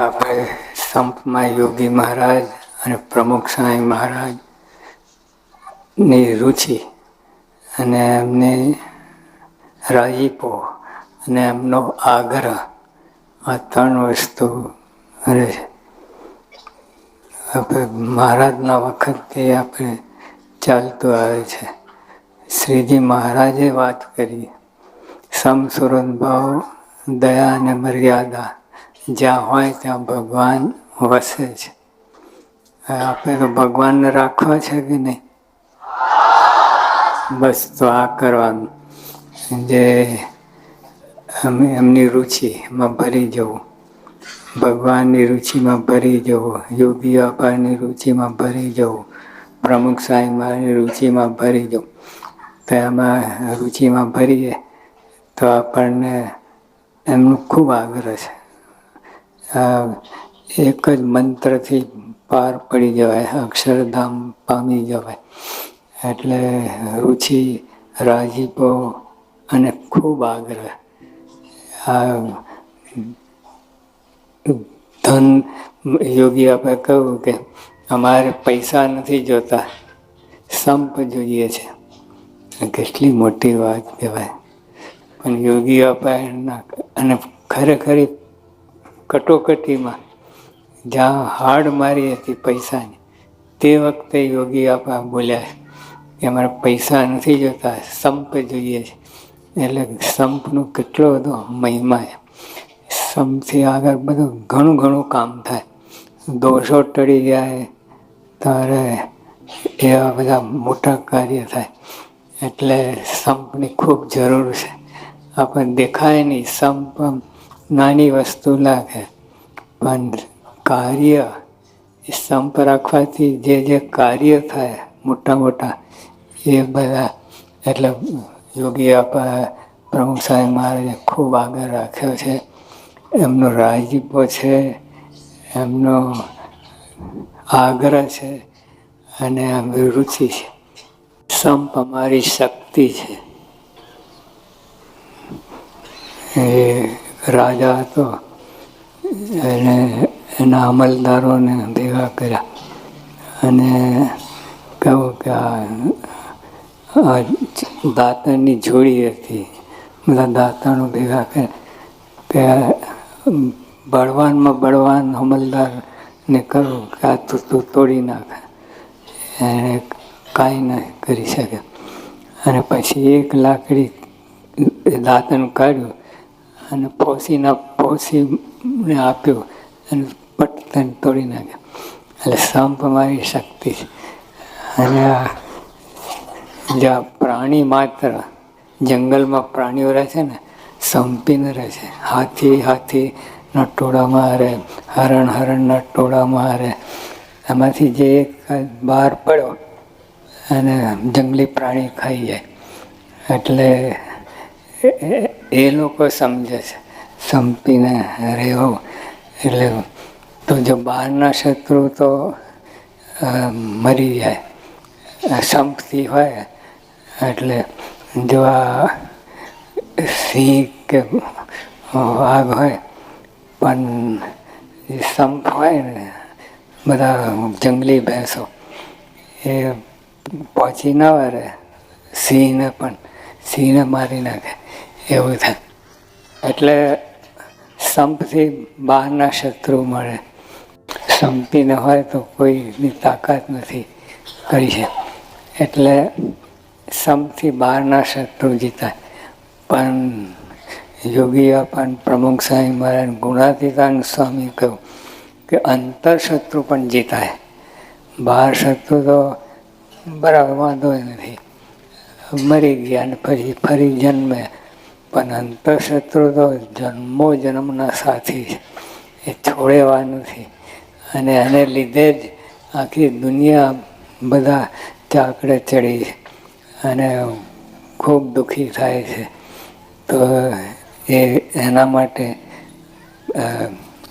આપણે સંપમાં યોગી મહારાજ અને પ્રમુખ સ્વામી મહારાજની રુચિ અને એમની રાજીપો અને એમનો આગ્રહ આ ત્રણ વસ્તુ છે આપણે મહારાજના વખતથી આપણે ચાલતું આવે છે. શ્રીજી મહારાજે વાત કરી સમ સુરત ભાવ, દયા અને મર્યાદા જ્યાં હોય ત્યાં ભગવાન વસે છે. આપણે તો ભગવાનને રાખવા છે કે નહીં? બસ તો આ કરવાનું. જે અમે એમની રુચિમાં ભરી જવું. ભગવાનની રુચિમાં ભરી જવું. યોગી વ્યાપારની રુચિમાં ભરી જવું. પ્રમુખ મહારાજની રુચિમાં ભરી જવું. તો એમાં રુચિમાં ભરીએ તો આપણને એમનું ખૂબ આગ્રહ છે. એક જ મંત્રથી પાર પડી જવાય, અક્ષરધામ પામી જવાય. એટલે રુચિ રાજીપો અને ખૂબ આગ્રહ. આ ધન યોગી આપણે કહ્યું કે અમારે પૈસા નથી જોતા, સંપ જોઈએ છે. કેટલી મોટી વાત કહેવાય. પણ યોગી અપાયણના અને ખરેખરી કટોકટીમાં જ્યાં હાડ મારી હતી પૈસાની, તે વખતે યોગી આપા બોલ્યા કે અમારે પૈસા નથી જોતા, સંપ જોઈએ છે. એટલે સંપનું કેટલો બધો મહિમા છે. સંપથી આગળ બધું ઘણું ઘણું કામ થાય. દોષો ટળી જાય ત્યારે એવા બધા મોટા કાર્ય થાય. એટલે સંપની ખૂબ જરૂર છે. આપણને દેખાય નહીં સંપ નાની વસ્તુ લાગે. પણ કાર્ય સંપ રાખવાથી જે જે કાર્ય થાય મોટા મોટા, એ બધા એટલે યોગી આપણા પ્રમુખ સાહેબ મહારાજે ખૂબ આગળ રાખ્યો છે. એમનો રાજીપો છે, એમનો આગ્રહ છે અને એમની રુચિ છે. સંપ અમારી શક્તિ છે. એ રાજા હતો. એને, એના અમલદારોને ભેગા કર્યા. અને કહું કે આ દાંતણની જોડી હતી. બધા દાંતણો ભેગા કર્યા કે બળવાનમાં બળવાન અમલદારને કહું કે આ તું તું તોડી નાખે. એણે કાંઈ ન કરી શકે. અને પછી એક લાકડી દાંતણ કાઢ્યું. અને પોસીના પોસીને આપ્યું અને પટકન તોડી નાખ્યું. એટલે સંપ મારી શક્તિ. છે અને આ જ્યાં પ્રાણી માત્ર જંગલમાં પ્રાણીઓ રહે છે ને, સંપીને રહે છે. હાથી, હાથીના ટોળામાં રહે હરણ હરણના ટોળામાં રહે એમાંથી જે એક બહાર પડ્યો અને જંગલી પ્રાણી ખાઈ જાય. એટલે એ લોકો સમજે છે. સંપીને રહેવો. એટલે તો જો બહારના શત્રુ તો મરી જાય. સંપતી હોય. એટલે જો આ સિંહ કે વાઘ હોય, પણ સંપ હોય ને, બધા જંગલી ભેંસો, એ પહોંચી ના વળે. સિંહને પણ, સિંહને મારી નાખે. એવું થાય. એટલે સંપથી બહારના શત્રુ મળે. સંપીને હોય તો કોઈની તાકાત નથી કરી છે એટલે સંપથી બહારના શત્રુ જીતાય. પણ યોગી પણ પ્રમુખ સ્વામી મહારાજ ગુણાતીતાન સ્વામી કહ્યું કે અંતર શત્રુ પણ જીતાય. બહાર શત્રુ તો બરાબર વાંધો નથી. મરી ગયા અને પછી ફરી જન્મે. પણ અંતરશત્રુ તો જન્મો જન્મના સાથી છે. એ છોડેવા નથી અને એને લીધે જ આખી દુનિયા બધા ચાકડે ચડી છે. અને ખૂબ દુઃખી થાય છે. તો એ એના માટે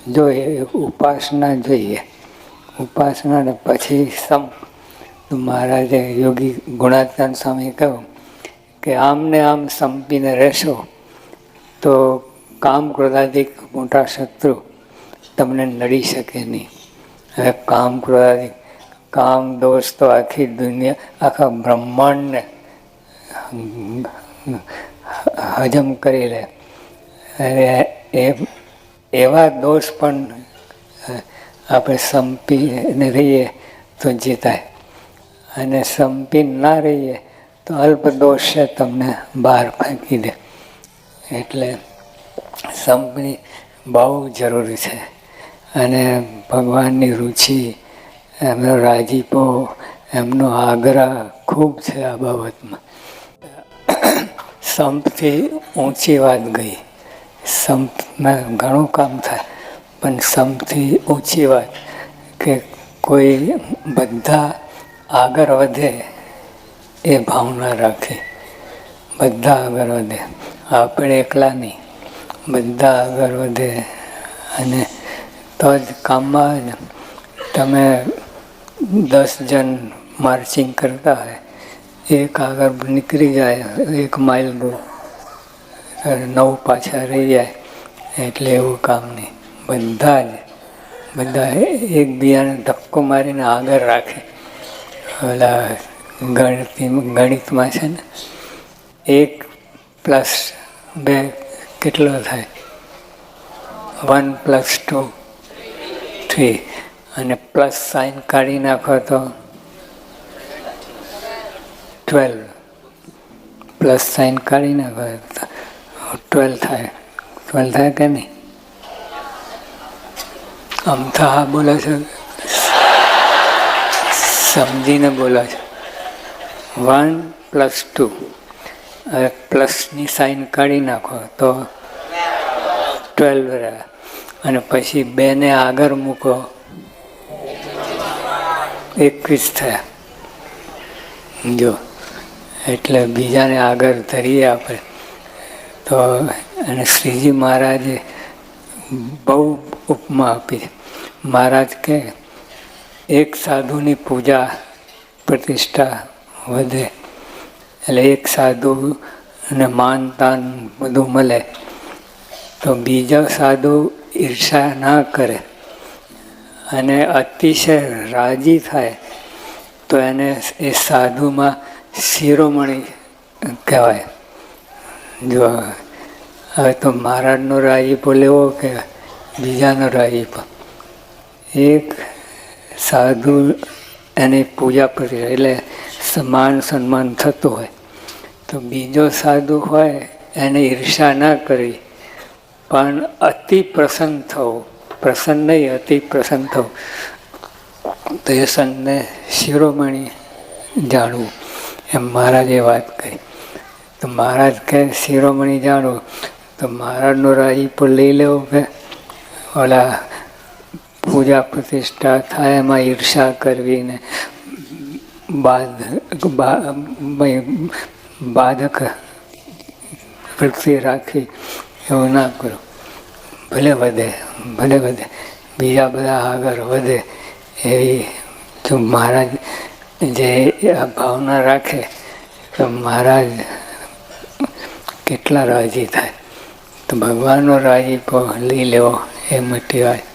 જો એ ઉપાસના જોઈએ. ઉપાસના ને પછી સમ મહારાજે યોગી ગુણાત્યાન સ્વામી કહ્યું કે આમને આમ સંપીને રહેશો, તો કામ ક્રોધાધિક મોટા શત્રુ તમને નડી શકે નહીં. હવે કામ ક્રોધાધિક, કામ દોષ તો આખી દુનિયા, આખા બ્રહ્માંડને હજમ કરી લે. અને એ, એવા દોષ પણ આપણે સંપીને રહીએ તો જીતાય. અને સંપી ના રહીએ તો અલ્પ દોષ છે તમને બહાર ફેંકી દે. એટલે સંપની બહુ જરૂરી છે. અને ભગવાનની રુચિ, એમનો રાજીપો, એમનો આગ્રહ ખૂબ છે આ બાબતમાં. સંપથી ઊંચી વાત ગઈ. સંપમાં ઘણું કામ થાય, પણ સંપથી ઊંચી વાત કે કોઈ બધા આગળ વધે એ ભાવના રાખે. બધા આગળ વધે. આપણે એકલા નહીં. બધા આગળ વધે અને તો જ કામમાં તમે દસ જણ માર્ચિંગ કરતા હોય, એક આગળ નીકળી જાય, એક માઇલ દૂર. નવ પાછા રહી જાય. એટલે એવું કામ નહીં. બધા જ, બધા એકબીજાને ધક્કો મારીને આગળ રાખે. ઓલા ગણિત ગણિતમાં છે ને, એક પ્લસ બે કેટલો થાય? વન પ્લસ ટુ થ્રી અને પ્લસ સાઇન કાઢી નાખો તો ટ્વેલ્વ પ્લસ સાઇન કાઢી નાખો ટ્વેલ્વ થાય. ટ્વેલ્વ થાય કે નહીં? આમ થા બોલો છો? સમજીને બોલો છો. One plus two. પ્લસની સાઇન કાઢી નાખો તો ટ્વેલ્વ રહે. અને પછી બેને આગળ મૂકો. એકવીસ થયા. જો, એટલે બીજાને આગળ ધરીએ આપણે. તો અને શ્રીજી મહારાજે બહુ ઉપમા આપી. મહારાજ કે એક સાધુની પૂજા પ્રતિષ્ઠા વધે. એટલે એક સાધુ અને માન તાન બધું મળે. તો બીજો સાધુ ઈર્ષા ના કરે અને અતિશય રાજી થાય, તો એને એ સાધુમાં શિરોમણી કહેવાય. જો હવે તો મહારાજનો રાજીપો લેવો કે બીજાનો રાજીપો એક સાધુ એની પૂજા કરી એટલે સમાન સન્માન થતું હોય. તો બીજો સાધુ હોય, એને ઈર્ષા ના કરી, પણ અતિ પ્રસન્ન થવું, પ્રસન્ન નહીં, અતિ પ્રસન્ન થવું. તો એ સંતને શિરોમણી જાણવું, એમ મહારાજે વાત કરી. તો મહારાજ કહે, શિરોમણી જાણવું તો મહારાજનો રાજીપો લઈ લેવો કે ઓલા પૂજા પ્રતિષ્ઠા થાય, એમાં ઈર્ષા કરવી ને બાધક પ્રત્યે રાખી એવું ના કરો. ભલે વધે ભલે વધે. બીજા બધા આગળ વધે એવી જો મહારાજ જે ભાવના રાખે, તો મહારાજ કેટલા રાજી થાય. તો ભગવાનનો રાજીપો લઈ લેવો એ મોટી વાત.